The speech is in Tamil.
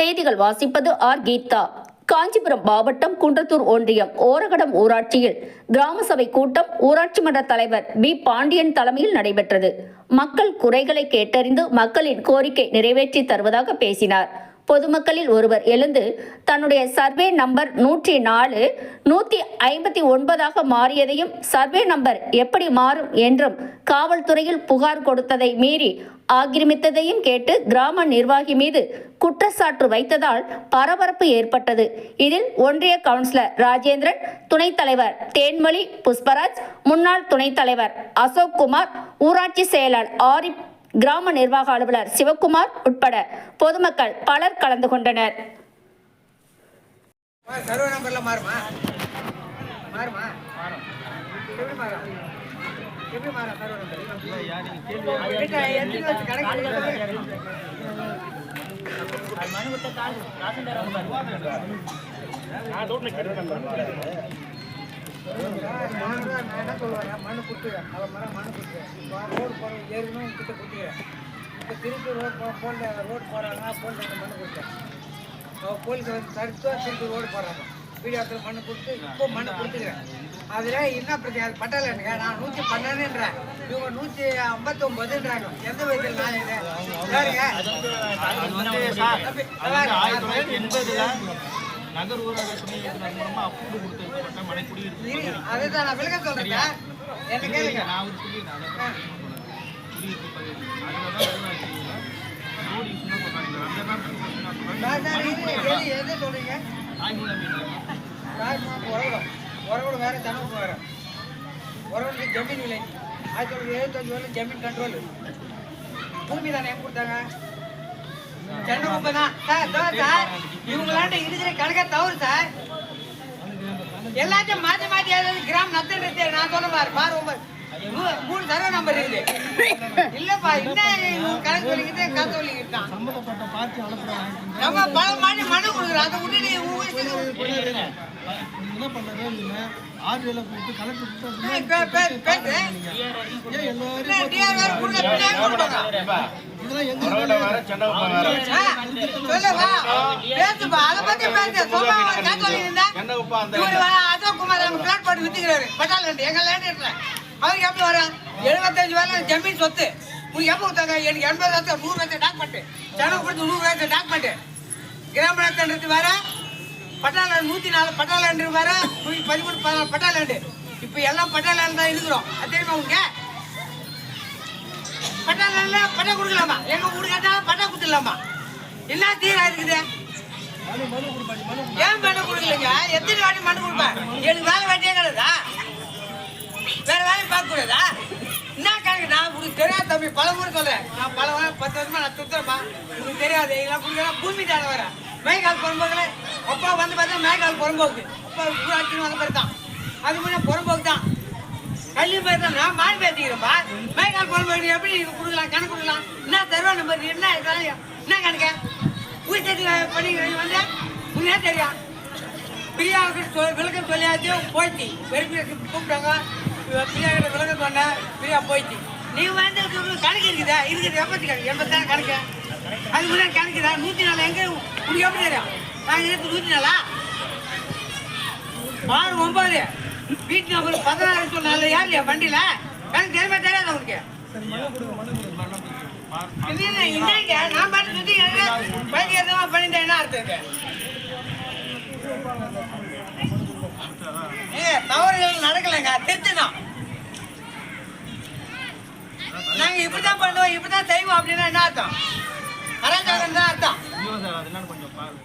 செய்திகள் வாசிப்பது ஆர் கீதா. காஞ்சிபுரம் மாவட்டம் குன்றத்தூர் ஒன்றியம் ஓரகடம் ஊராட்சியில் கிராம சபை கூட்டம் ஊராட்சி மன்ற தலைவர் பி பாண்டியன் தலைமையில் நடைபெற்றது. மக்கள் குறைகளை கேட்டறிந்து மக்களின் கோரிக்கை நிறைவேற்றி தருவதாக பேசினார். பொதுமக்களில் ஒருவர் எழுந்து தன்னுடைய சர்வே நம்பர் நூற்றி நாலு நூற்றி ஐம்பத்தி ஒன்பதாக மாறியதையும் சர்வே நம்பர் எப்படி மாறும் என்றும் காவல்துறையில் புகார் கொடுத்ததை மீறி ஆக்கிரமித்ததையும் கேட்டு கிராம நிர்வாகி மீது குற்றச்சாட்டு வைத்ததால் பரபரப்பு ஏற்பட்டது. இதில் ஒன்றிய கவுன்சிலர் ராஜேந்திரன் துணைத் தலைவர் தேன்மொழி புஷ்பராஜ் முன்னாள் துணைத் தலைவர் அசோக் குமார் ஊராட்சி செயலர் ஆரிப் கிராம நிர்வாக அலுவலர் சிவக்குமார் உட்பட பொதுமக்கள் பலர் கலந்து கொண்டனர். நான் மண்ணு கொடுத்துக்கிறேன் அவன் மரம் மண்ணு கொடுத்துக்கிறேன் ரோடு போகிற ஏறினும் கிட்ட கொடுத்துக்கிறேன் இப்போ திருப்பி ரோடு போ போல்ல ரோடு போகிறாங்க போல்ல மண்ணு கொடுத்தேன் அவன் போலீஸ் வந்து தடுத்து திருப்பி ரோடு போடுறாங்க வீடியோத்தில் மண்ணு கொடுத்து இப்போ மண்ணு கொடுத்துக்கிறேன் அதில் என்ன பிரச்சனை அது பட்டால எனக்கு நான் நூற்றி பன்னெண்டுன்றேன் இவங்க நூற்றி ஐம்பத்தொம்பதுன்றாங்க எந்த விதத்தில் நான் இது யாருங்க நகர் ஊரக துணை இயக்குனர் மூலமா அப்ரூவ் கொடுக்கப்பட்ட மனை குடியிருப்பு இரு, அதுதான் நான் விளக்க சொல்கிறேன் என்ன கேளுங்க. நான் ஒரு சொல்லியிருந்தேன் அதான் குடியிருப்பு பகுதி அதில் தான் வெளிநாட்டு ரோடு யூஸ்னா சொல்றாங்க அந்த தான் சொல்றாங்க நான் தான் இது, எது எது சொல்கிறீங்க தாய்மூல மீன் உறவிடம் உறவிடம் வேறு தனக்கு வேறு உறவிடத்துக்கு ஜமீன் விலைக்கு ஆயிரத்தி தொள்ளாயிரத்தி எழுபத்தஞ்சு வரல ஜமீன் கண்ட்ரோல் பூமி தானே கொடுத்தாங்க? சென்னை குப்பை தான். சார் சார் இவங்களாண்ட இருக்கிற கணக்கா தவறு சார். எல்லாத்தையும் மாற்றி மாற்றி ஏதாவது கிராம் நத்தன்றது நான் சொல்ல பாரு பாரு ஒன்பது. மூணு சர்வ நம்பர் இருக்குது. இல்லப்பா என்ன கணக்கு சொல்லிக்கிட்டு கதை சொல்லிக்கிட்டு தான். நம்ம பல மாடி மனு கொடுக்குறோம். அதை நீங்க என்ன பண்றதே இல்ல ஆர்டிஎல் கொடுத்து கலெக்டர் ஏய், பே- பே- பேசு. ஏன் எல்லாரும் அவருக்கு எப்படி வரும்? 75 வேலை ஜமீன் சொத்து. உங்களுக்கு எப்போ கொடுத்தாங்க? எனக்கு 80 லட்சம், 100 லட்சம் document. செலவு கொடுத்து 100 லட்சம் document. கிராம வேற. பட்டாள நூத்தி நாலு பட்டாள வேற. பதிமூணு பதினாலு பட்டாள இப்ப எல்லாம் பட்டாள தான் இருக்கிறோம். அது தெரியுமா உங்க பட்டாள பட்டா கொடுக்கலாமா? எங்க ஊரு கேட்டா பட்டா கொடுத்துடலாமா? என்ன தீரா இருக்குது? ஏன் மண்ணு கொடுக்கலங்க? எத்தனை வாட்டி மனு கொடுப்பேன்? எனக்கு வேலை வேண்டிய கிடையாதா வேற வேலை பார்க்க கூடாதா? என்ன கணக்கு நான் உங்களுக்கு தெரியாது தம்பி. பல முறை சொல்றேன். நான் பல வாரம் பத்து வருஷமா நான் சுத்துறேன்ப்பா. உங்களுக்கு தெரியாது. இதெல்லாம் கொடுக்கலாம் பூமி தாழ வர மேய்கால் புறம்போக்குல அப்பா வந்து பார்த்தா மேய்கால் புறம்போக்கு. அப்பா ஊராட்சி வந்த மாதிரி தான். அது முன்னே புறம்போக்கு தான். கல்வி பேர் தான் நான் மாறி பேசிக்கிறேன்ப்பா மேய்கால் எப்படி நீங்க கொடுக்கலாம் கணக்கு கொடுக்கலாம்? என்ன தருவா நம்பர் என்ன என்ன கணக்கு? ஊர் சட்டி பண்ணி வந்து? முன்னே தெரியும் பிரியாவுக்கு சொல் விளக்கம் சொல்லியாச்சு போயிடுச்சு வெரிஃபிகேஷன் கூப்பிட்டாங்க. இவ பிரியா கிட்ட விளக்கம் சொன்னேன் பிரியா போய்த்தி நீ வந்து கணக்கு இருக்குதா? இருக்குது எண்பத்தி கணக்கு எண்பத்தாறு கணக்கு. அது முன்னாடி கணக்குதா நூற்றி நாலு எங்கே உங்களுக்கு எப்படி தெரியும்? நாங்கள் நூற்றி நாலா? ஆறு ஒன்பது. வீட்டு நம்பர் பதினாறு சொன்னால யார் இல்லையா? வண்டியில்? கணக்கு தெரியுமா தெரியாது உனக்கு இல்ல, என்னங்க நான் பாட்டு சுத்தி எதுவும் பண்ணிட்டேன் என்ன அர்த்தம் இது? ஏ தவறுகள் நடக்கலைங்க. திருத்தணும் நாங்க இப்படிதான் பண்ணுவோம் இப்படிதான் செய்வோம் அப்படின்னா என்ன அர்த்தம்? அராஜகம் தான் அர்த்தம்.